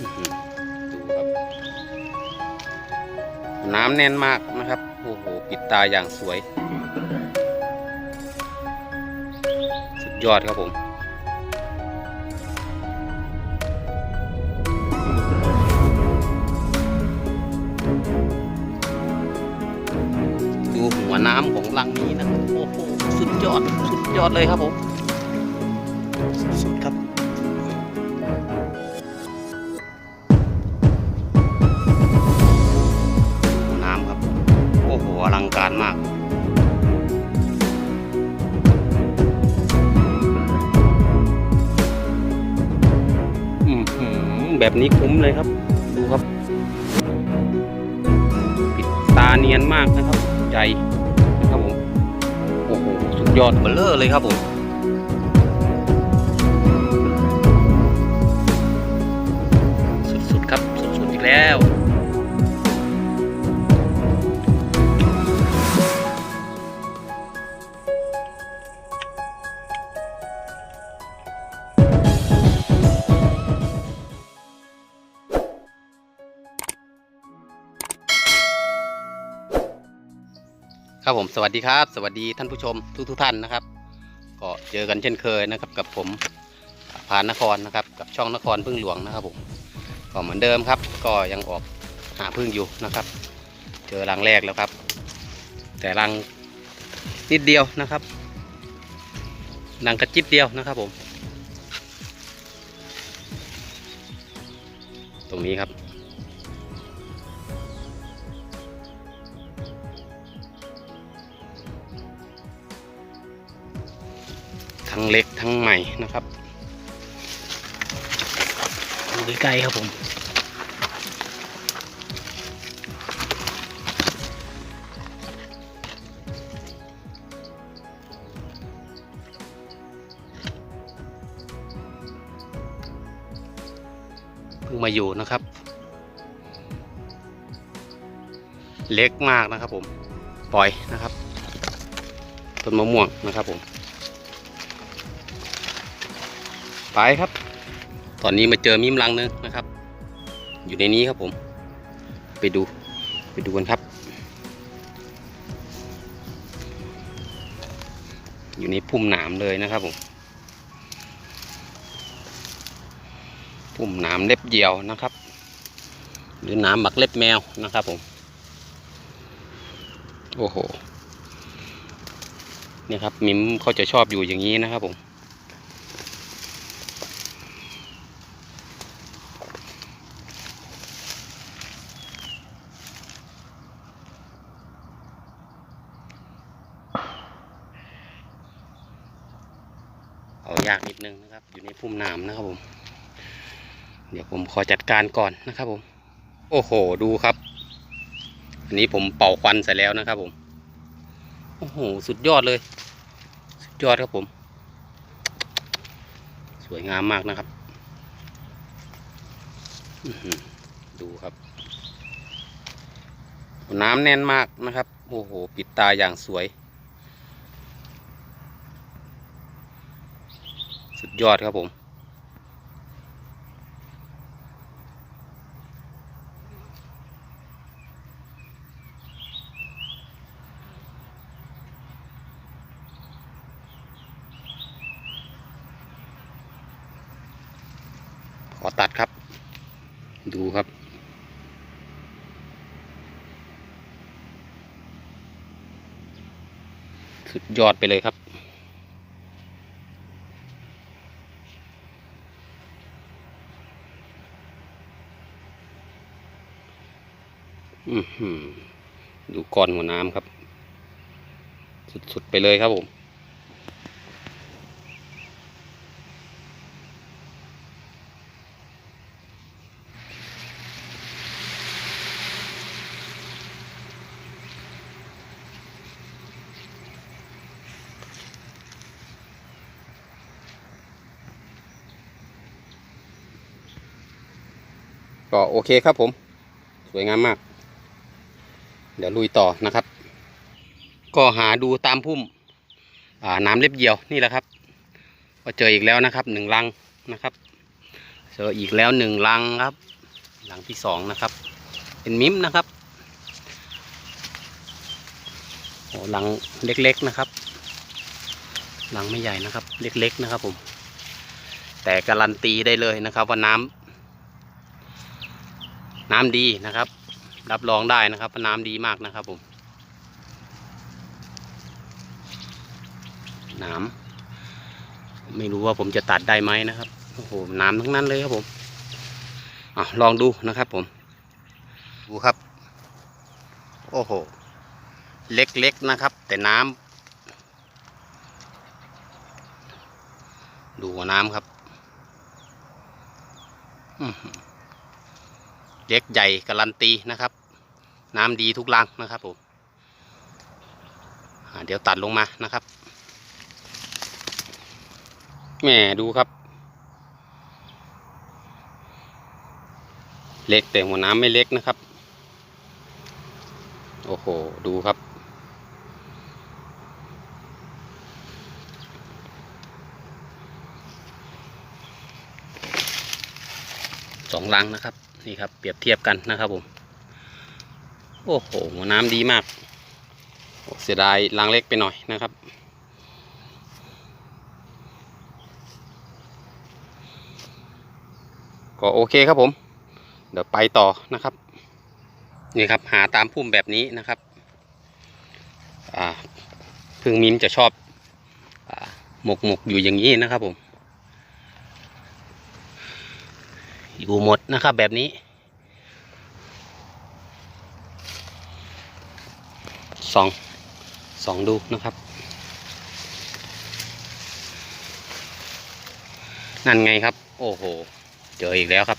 ดูครับ น้ำแน่นมากนะครับ โอ้โห ปิดตาอย่างสวย สุดยอดครับผมดูหัวน้ำของลังนี้นะโอ้โห สุดยอด สุดยอดเลยครับผม สุดครับ แบบนี้คุ้มเลยครับ ดูครับ ปิดตาเนียนมากนะครับ ใหญ่นะครับผม โอ้โห สุดยอดเบลเลอร์เลยครับผม สวัสดีครับ สวัสดีท่านผู้ชมทุกทุกท่านนะครับ ก็เจอกันเช่นเคยนะครับ กับผมพานนครนะครับ กับช่องนครพึ่งหลวงนะครับผมก็เหมือนเดิมครับ ก็ยังออกหาพึ่งอยู่นะครับ เจอรังแรกแล้วครับ แต่รังนิดเดียวนะครับรังกระจิบเดียวนะครับผม ตรงนี้ครับ ทั้งเล็กทั้งใหม่นะครับดูใกล้ๆครับผม เพิ่งมาอยู่นะครับ เล็กมากนะครับผม ปล่อยนะครับ ต้นมะม่วงนะครับผม ไปครับ ตอนนี้มาเจอมิมลังนึงนะครับ อยู่ในนี้ครับผม ไปดู ไปดูกันครับ อยู่ในพุ่มหนามเลยนะครับผม พุ่มหนามเล็บเดี่ยวนะครับ หรือหนามหมักเล็บแมวนะครับผม โอ้โหเนี่ยครับมิมเขาจะชอบอยู่อย่างนี้นะครับผม เอายากนิดนึงนะครับ อยู่ในพุ่มน้ำนะครับผม เดี๋ยวผมขอจัดการก่อนนะครับผม โอ้โห ดูครับ อันนี้ผมเป่าควันใส่แล้วนะครับผม โอ้โห สุดยอดเลย สุดยอดครับผม สวยงามมากนะครับ ดูครับ น้ำแน่นมากนะครับ โอ้โห ปิดตาอย่างสวย ดยอดครับผม ขอตัดครับ ดูครับสุดยอดไปเลยครับ อือหือ ดูก้อนหัวน้ำครับ สุด ๆ ไปเลยครับผมก็โอเคครับผม สวยงามมาก เดี๋ยวลุยต่อนะครับ ก็หาดูตามพุ่มอ่าน้ำเล็บเหยี่ยวนี่แหละครับ ก็เจออีกแล้วนะครับหนึ่งลังนะครับ เจออีกแล้วหนึ่งลังครับลังที่สองนะครับ เป็นมิมนะครับโอ้ลังเล็กๆนะครับลังไม่ใหญ่นะครับ เล็กๆนะครับผม แต่การันตีได้เลยนะครับว่าน้ำน้ำดีนะครับ รับรองได้นะครับน้ำดีมากนะครับผมน้ำไม่รู้ว่าผมจะตัดได้ไหมนะครับโอ้โหน้ำทั้งนั้นเลยครับผมอลองดูนะครับผม ดูครับ โอ้โห เล็กๆนะครับ แต่น้ำดูน้ำครับเล็กใหญ่การันตีนะครับ น้ำดีทุกรังนะครับผมเดี๋ยวตัดลงมานะครับแหม่ดูครับ เล็กแต่หัวน้ำไม่เล็กนะครับ โอ้โห ดูครับ สองลังนะครับ นี่ครับ เปรียบเทียบกันนะครับผม โอ้โห น้ำดีมากเสียดายลังเล็กไปหน่อยนะครับก็โอเคครับผม เดี๋ยวไปต่อนะครับ นี่ครับหาตามพุ่มแบบนี้นะครับพึ่งมิมจะชอบอหมกหมกอยู่อย่างนี้นะครับผม อยู่หมดนะครับแบบนี้ สองสองดูนะครับ นั่นไงครับ โอ้โห เจออีกแล้วครับ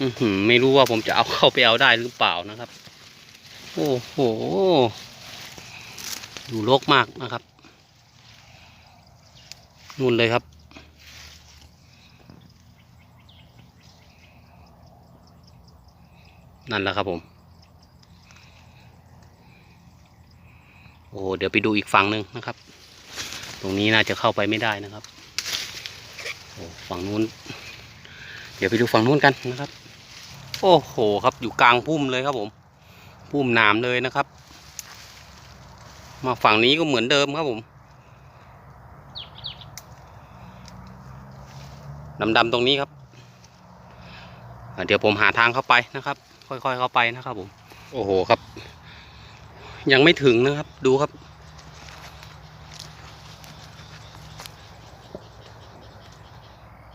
อือหือไม่รู้ว่าผมจะเอาเข้าไปเอาได้หรือเปล่านะครับ โอ้โหอยู่โลกมากนะครับนู่นเลยครับ นั่นแหละครับผม โอ้เดี๋ยวไปดูอีกฝั่งหนึ่งนะครับ ตรงนี้น่าจะเข้าไปไม่ได้นะครับโอ้ฝั่งนู้น เดี๋ยวไปดูฝั่งนู้นกันนะครับ โอ้โหครับอยู่กลางพุ่มเลยครับผมพุ่มหนามเลยนะครับ มาฝั่งนี้ก็เหมือนเดิมครับผมดำๆตรงนี้ครับ เดี๋ยวผมหาทางเข้าไปนะครับ ค่อยๆเข้าไปนะครับผม โอ้โหครับ ยังไม่ถึงนะครับ ดูครับ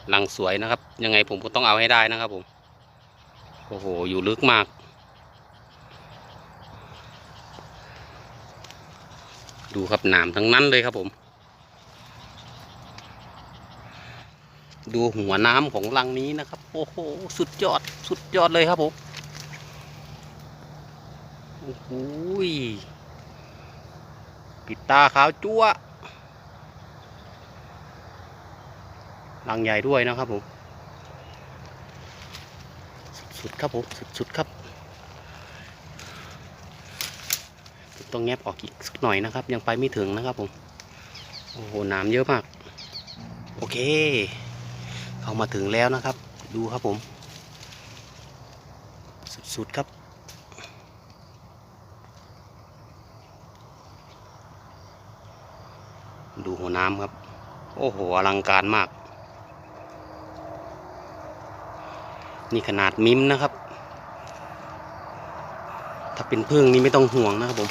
หลังสวยนะครับ ยังไงผมก็ต้องเอาให้ได้นะครับผม โอ้โห อยู่ลึกมาก ดูครับหนามทั้งนั้นเลยครับผม ดูหัวน้ำของลังนี้นะครับ โอ้โห สุดยอด สุดยอดเลยครับผม อ้โหปิดตาขาวจั๊วลังใหญ่ด้วยนะครับผม สุดๆครับผม สุดๆครับ ต้องแงบออกอีกสักหน่อยนะครับ ยังไปไม่ถึงนะครับผม โอ้โหนามเยอะมาก โอเค เข้ามาถึงแล้วนะครับ ดูครับผม สุดๆครับำครับ โอ้โหอลังการมาก นี่ขนาดมิมนะครับ ถ้าเป็นพึ่งนี่ไม่ต้องห่วงนะครับผม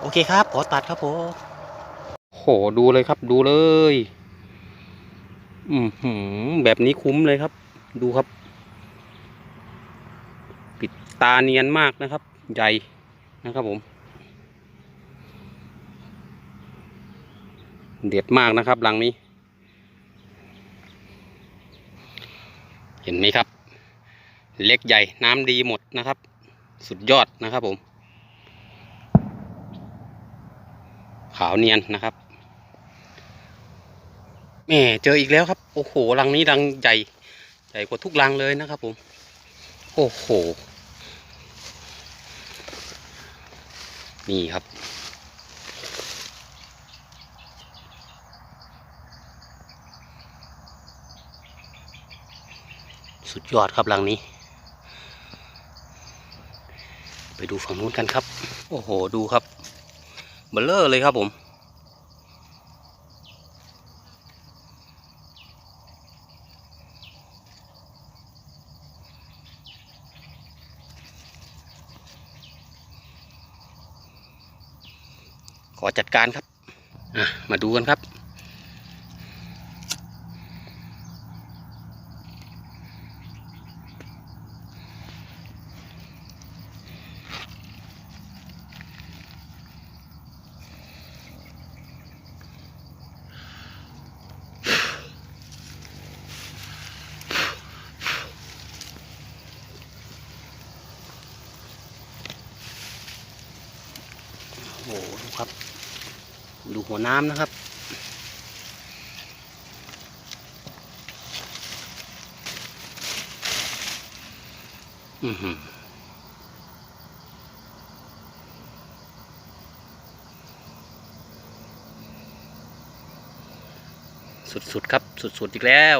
โอเคครับ ขอตัดครับผมโหดูเลยครับ ดูเลย อืมหืมแบบนี้คุ้มเลยครับ ดูครับ ปิดตาเนียนมากนะครับ ใหญ่นะครับผม เด็ดมากนะครับหลังนี้ เห็นไหมครับ เล็กใหญ่น้ำดีหมดนะครับ สุดยอดนะครับผม ขาวเนียนนะครับแม่เจออีกแล้วครับ โอ้โหรังนี้รังใหญ่ใหญ่กว่าทุกรังเลยนะครับผม โอ้โห นี่ครับ สุดยอดครับหลังนี้ ไปดูฝั่งนู้นกันครับ โอ้โห ดูครับเบลเลอร์เลยครับผม ขอจัดการครับ มาดูกันครับ โอ้โหดูครับ ดู หัวน้ำนะครับ อือหือสุดๆครับ สุดๆอีกแล้ว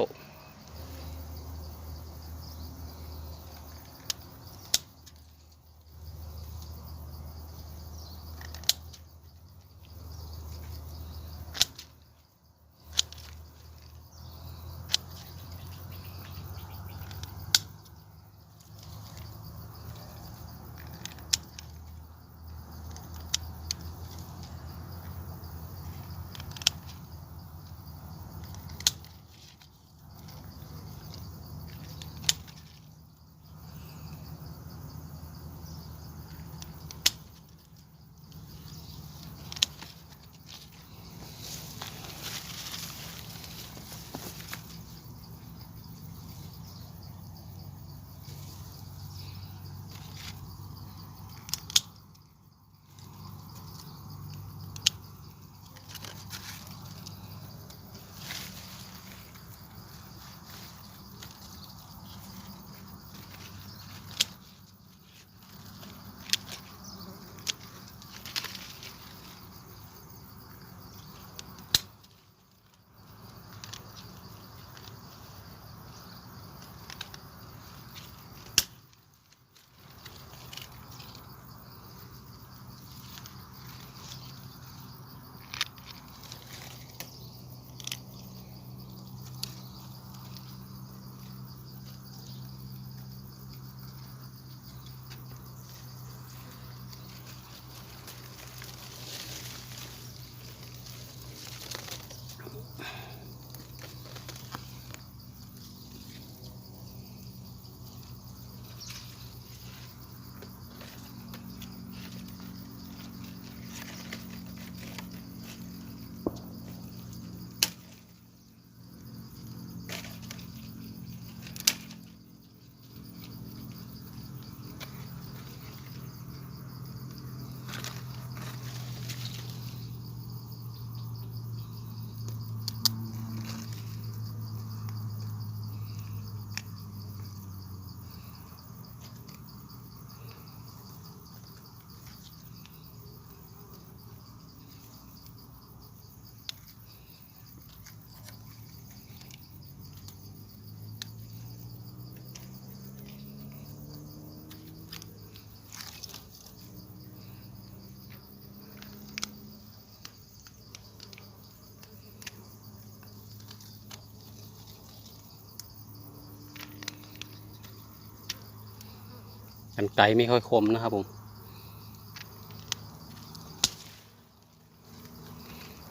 กันไกลไม่ค่อยคมนะครับผม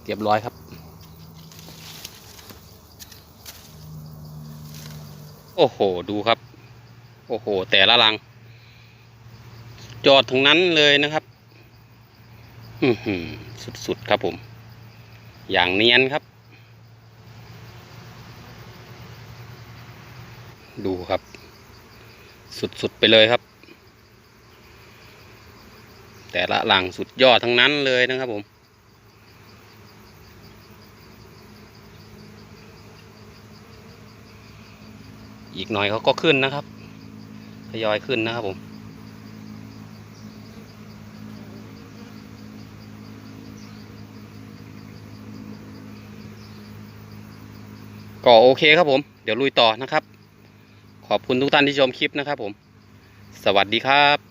เรียบร้อยครับ โอ้โห ดูครับ โอ้โห แต่ละลัง จอดทั้งนั้นเลยนะครับอือหือสุดๆครับผม อย่างเนียนครับ ดูครับ สุดๆไปเลยครับ แต่ละหลังสุดยอดทั้งนั้นเลยนะครับผมอีกหน่อยเขาก็ขึ้นนะครับทยอยขึ้นนะครับผม ก็โอเคครับผม เดี๋ยวลุยต่อนะครับขขอบคุณทุกท่านที่ชมคลิปนะครับผม สวัสดีครับ